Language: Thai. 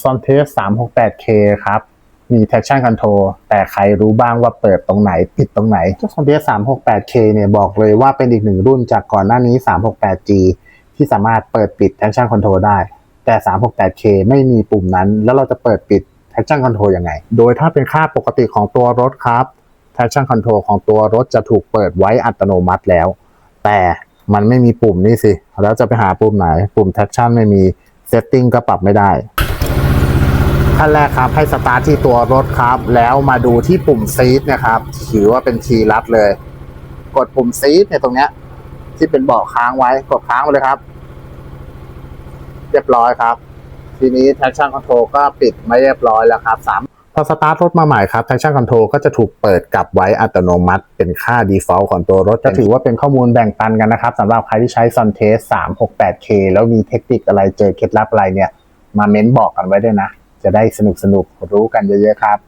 ซอนเทส 368K ครับ มี traction control แต่ใครรู้บ้างว่าเปิดตรงไหน ปิดตรงไหนเจ้าซอนเทส 368K เนี่ยบอกเลยว่าเป็นอีกหนึ่งรุ่นจากก่อนหน้านี้ 368G ที่สามารถเปิดปิด traction control ได้ แต่ 368K ไม่มีปุ่มนั้น แล้วเราจะเปิดปิด traction control ยังไง โดยถ้าเป็นค่าปกติของตัวรถครับ traction control ของตัวรถจะถูกเปิดไว้อัตโนมัติแล้ว แต่มันไม่มีปุ่มนี่สิ แล้วจะไปหาปุ่มไหน ปุ่ม traction ไม่มี setting ก็ปรับไม่ได้ ขั้นแรกครับให้สตาร์ทที่ตัวรถครับ แล้วมาดูที่ปุ่มซีทนะครับถือว่าเป็นคีย์ลัดเลย กดปุ่มซีทเนี่ยตรงเนี้ย ที่เป็นเบาะค้างไว้กดค้างไปเลยครับ เรียบร้อยครับ ทีนี้ traction control ก็ปิดไม่เรียบร้อยแล้วครับสามพอสตาร์ทรถมาใหม่ครับ traction control ก็จะถูกเปิดกลับไว้อัตโนมัติ เป็นค่า default ของตัวรถจะถือว่าเป็นข้อมูลแบ่งปันกันนะครับสำหรับใครที่ใช้ Suntest 368K แล้วมีเทคนิคอะไรเจอเคล็ดลับอะไรเนี่ย มาเม้นบอกกันไว้ด้วยนะ จะได้สนุกสนุกรู้กันเยอะๆครับ